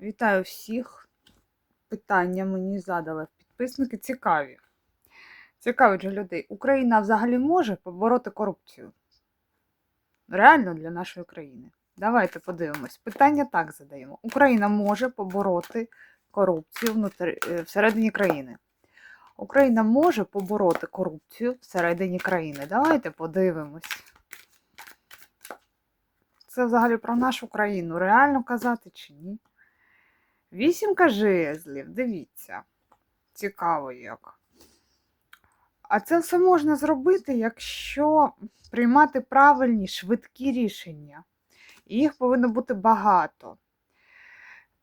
Вітаю всіх. Питання мені задали підписники цікаві. Цікавить же людей. Україна взагалі може побороти корупцію? Реально для нашої країни. Давайте подивимось. Питання так задаємо. Україна може побороти корупцію е, всередині країни. Україна може побороти корупцію всередині країни. Давайте подивимось. Це взагалі про нашу країну. Реально казати чи ні? Вісімка жезлів, дивіться. Цікаво як. А це все можна зробити, якщо приймати правильні, швидкі рішення. І їх повинно бути багато.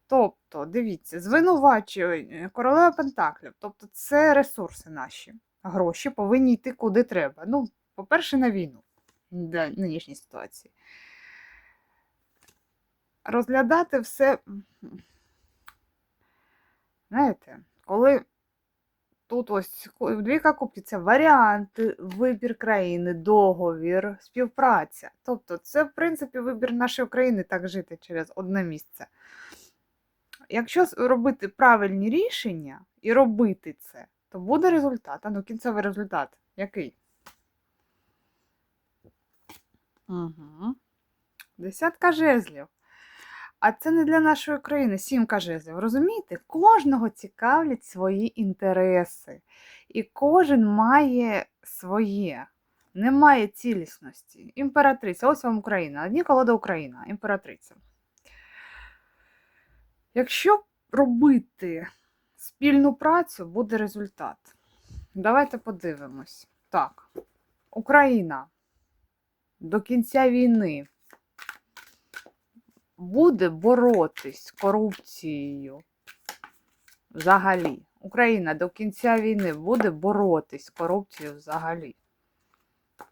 Тобто, дивіться, звинувачує королева Пентаклів. Тобто, це ресурси наші. Гроші повинні йти куди треба. Ну, по-перше, на війну для нинішньої ситуації. Розглядати все. Знаєте, коли тут ось двійка кубків це варіанти, вибір країни, договір, співпраця. Тобто, це, в принципі, вибір нашої країни так жити через одне місце. Якщо робити правильні рішення і робити це, то буде результат. А ну, кінцевий результат який? Угу. Десятка жезлів. А це не для нашої країни, сімка жезлів. Розумієте? Кожного цікавлять свої інтереси. І кожен має своє. Немає цілісності. Імператриця, ось вам Україна. Одні колода Україна, імператриця. Якщо робити спільну працю, буде результат. Давайте подивимось. Так, Україна до кінця війни буде боротись з корупцією взагалі. Україна до кінця війни буде боротись з корупцією взагалі.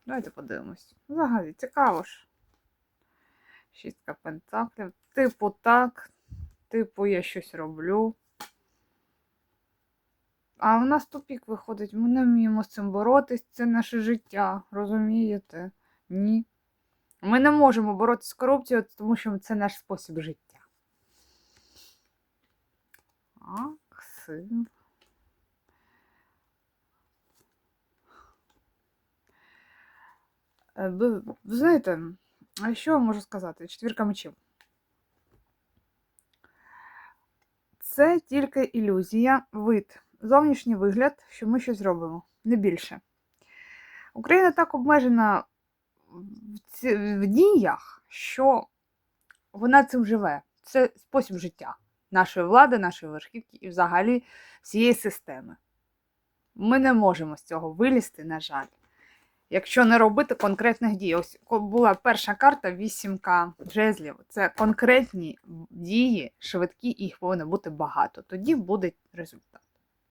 Давайте подивимось. Взагалі, цікаво ж. Шістка пентаклів. Типу так. Типу, я щось роблю. А в нас тупік виходить. Ми не вміємо з цим боротись. Це наше життя. Розумієте? Ні. Ми не можемо боротися з корупцією, тому що це наш спосіб життя. Так, син. Е, Ви, знаєте, що я можу сказати? Четвірка мечів. Це тільки ілюзія, вид, зовнішній вигляд, що ми щось робимо, не більше. Україна так обмежена в діях, що вона цим живе. Це спосіб життя нашої влади, нашої верхівки і взагалі всієї системи. Ми не можемо з цього вилізти, на жаль. Якщо не робити конкретних дій. Ось була перша карта вісімка жезлів. Це конкретні дії, швидкі, їх повинно бути багато. Тоді буде результат.